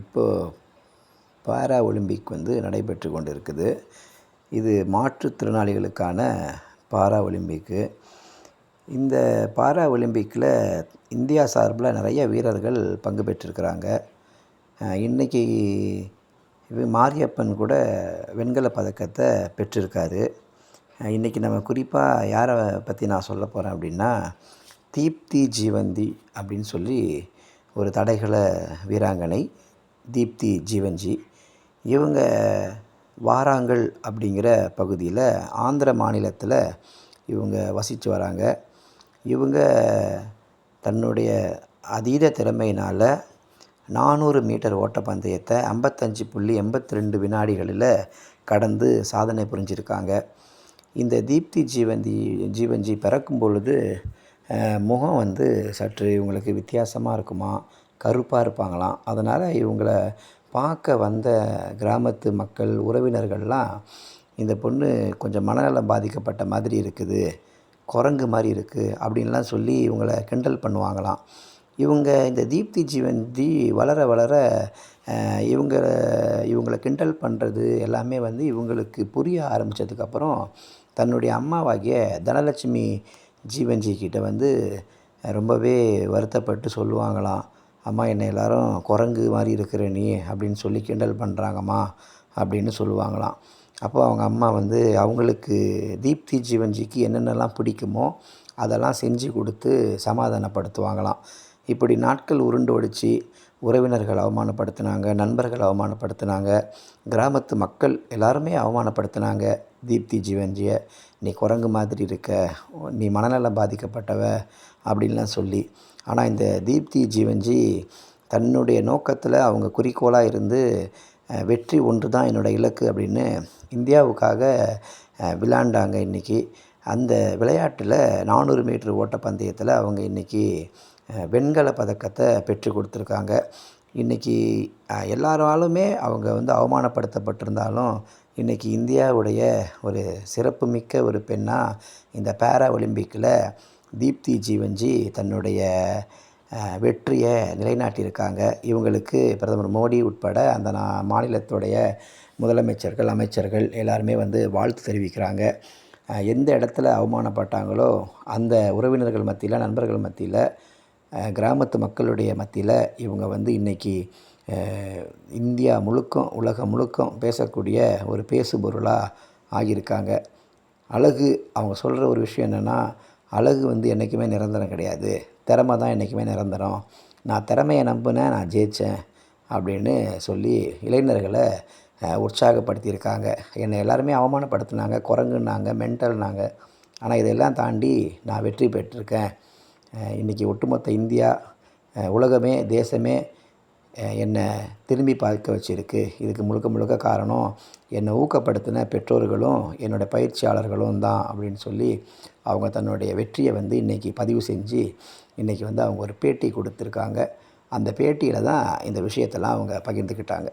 இப்போது para Olympic வந்து நடைபெற்று கொண்டு இருக்குது இது மாற்றுத்திறனாளிகளுக்கான பாரா ஒலிம்பிக்கு இந்த பாரா ஒலிம்பிக்கில் இந்தியா சார்பில் நிறைய வீரர்கள் பங்கு பெற்றிருக்கிறாங்க. இன்றைக்கி மாரியப்பன் கூட வெண்கல பதக்கத்தை பெற்றிருக்காரு. இன்றைக்கி நம்ம குறிப்பாக யாரை பற்றி நான் சொல்ல போகிறேன் அப்படின்னா தீப்தி ஜீவந்தி அப்படின்னு சொல்லி ஒரு தடகள வீராங்கனை தீப்தி ஜீவன்ஜி. இவங்க வாராங்கல் அப்படிங்கிற பகுதியில் ஆந்திர மாநிலத்தில் இவங்க வசித்து வராங்க. இவங்க தன்னுடைய அதீத திறமையினால் நானூறு மீட்டர் ஓட்டப்பந்தயத்தை ஐம்பத்தஞ்சு புள்ளி எண்பத்தி ரெண்டு வினாடிகளில் கடந்து சாதனை புரிஞ்சிருக்காங்க. இந்த தீப்தி ஜீவந்தி ஜீவன்ஜி பிறக்கும் பொழுது முகம் வந்து சற்று இவங்களுக்கு வித்தியாசமாக இருக்குமா? கருப்பாக இருப்பாங்களாம் அதனால் இவங்கள பார்க்க வந்த கிராமத்து மக்கள் உறவினர்கள்லாம் இந்த பொண்ணு கொஞ்சம் மனநலம் பாதிக்கப்பட்ட மாதிரி இருக்குது குரங்கு மாதிரி இருக்குது அப்படின்லாம் சொல்லி இவங்கள கிண்டல் பண்ணுவாங்களாம். இவங்க இந்த தீப்தி ஜீவந்தி வளர வளர இவங்க இவங்களை கிண்டல் பண்ணுறது எல்லாமே வந்து இவங்களுக்கு புரிய ஆரம்பித்ததுக்கப்புறம் தன்னுடைய அம்மாவாகிய தனலட்சுமி ஜீவன்ஜி கிட்டே வந்து ரொம்பவே வருத்தப்பட்டு சொல்லுவாங்களாம் அம்மா என்னை எல்லோரும் குரங்கு மாதிரி இருக்கிற நீ அப்படின்னு சொல்லி கிண்டல் பண்ணுறாங்கம்மா அப்படின்னு சொல்லுவாங்களாம். அப்போ அவங்க அம்மா வந்து அவங்களுக்கு தீப்தி ஜீவன்ஜிக்கு என்னென்னலாம் பிடிக்குமோ அதெல்லாம் செஞ்சு கொடுத்து சமாதானப்படுத்துவாங்களாம். இப்படி நாட்கள் உருண்டு ஒடிச்சு உறவினர்கள் அவமானப்படுத்தினாங்க நண்பர்கள் அவமானப்படுத்தினாங்க கிராமத்து மக்கள் எல்லாருமே அவமானப்படுத்தினாங்க தீப்தி ஜீவன்ஜியை. நீ குரங்கு மாதிரி இருக்க நீ மனநலம் பாதிக்கப்பட்டவ அப்படின்லாம் சொல்லி ஆனால் இந்த தீப்தி ஜீவன்ஜி தன்னுடைய நோக்கத்தில் அவங்க குறிக்கோளாக இருந்து வெற்றி ஒன்று தான் என்னோடய இலக்கு அப்படின்னு இந்தியாவுக்காக விளையாண்டாங்க இன்றைக்கி அந்த விளையாட்டில் நானூறு மீட்ரு ஓட்டப்பந்தயத்தில் அவங்க இன்றைக்கி வெண்கல பதக்கத்தை பெற்று கொடுத்துருக்காங்க. இன்றைக்கி எல்லாராலுமே அவங்க வந்து அவமானப்படுத்தப்பட்டிருந்தாலும் இன்றைக்கி இந்தியாவுடைய ஒரு சிறப்புமிக்க ஒரு பெண்ணாக இந்த பேரா ஒலிம்பிக்கில் தீப்தி ஜீவன்ஜி தன்னுடைய வெற்றியை நிலைநாட்டியிருக்காங்க. இவங்களுக்கு பிரதமர் மோடி உட்பட அந்த நா மாநிலத்துடைய முதலமைச்சர்கள் அமைச்சர்கள் எல்லாருமே வந்து வாழ்த்து தெரிவிக்கிறாங்க. எந்த இடத்துல அவமானப்பட்டாங்களோ அந்த உறவினர்கள் மத்தியில் நண்பர்கள் மத்தியில் கிராமத்து மக்களுடைய மத்தியில் இவங்க வந்து இன்றைக்கி இந்தியா முழுக்கும் உலகம் முழுக்கும் பேசக்கூடிய ஒரு பேசுபொருளாக ஆகியிருக்காங்க. அழகு அவங்க சொல்கிற ஒரு விஷயம் என்னென்னா அழகு வந்து என்றைக்குமே நிரந்தரம் கிடையாது. திறமை தான் என்றைக்குமே நிரந்தரம். நான் திறமையை நம்பினேன் நான் ஜெயித்தேன் அப்படின்னு சொல்லி இளைஞர்களை உற்சாகப்படுத்தியிருக்காங்க. என்னை எல்லாருமே அவமானப்படுத்தினாங்க குரங்குன்னாங்க மென்டல்னாங்க. ஆனால் இதெல்லாம் தாண்டி நான் வெற்றி பெற்றிருக்கேன். இன்றைக்கி ஒட்டுமொத்த இந்தியா உலகமே தேசமே என்னை திரும்பி பார்க்க வச்சுருக்கு. இதுக்கு முழுக்க முழுக்க காரணம் என்னை ஊக்கப்படுத்தின பெற்றோர்களும் என்னோடய பயிற்சியாளர்களும் தான் அப்படின்னு சொல்லி அவங்க தன்னுடைய வெற்றியை வந்து இன்றைக்கி பதிவு செஞ்சு இன்றைக்கி வந்து அவங்க ஒரு பேட்டி கொடுத்துருக்காங்க. அந்த பேட்டியில் தான் இந்த விஷயத்தெல்லாம் அவங்க பகிர்ந்துக்கிட்டாங்க.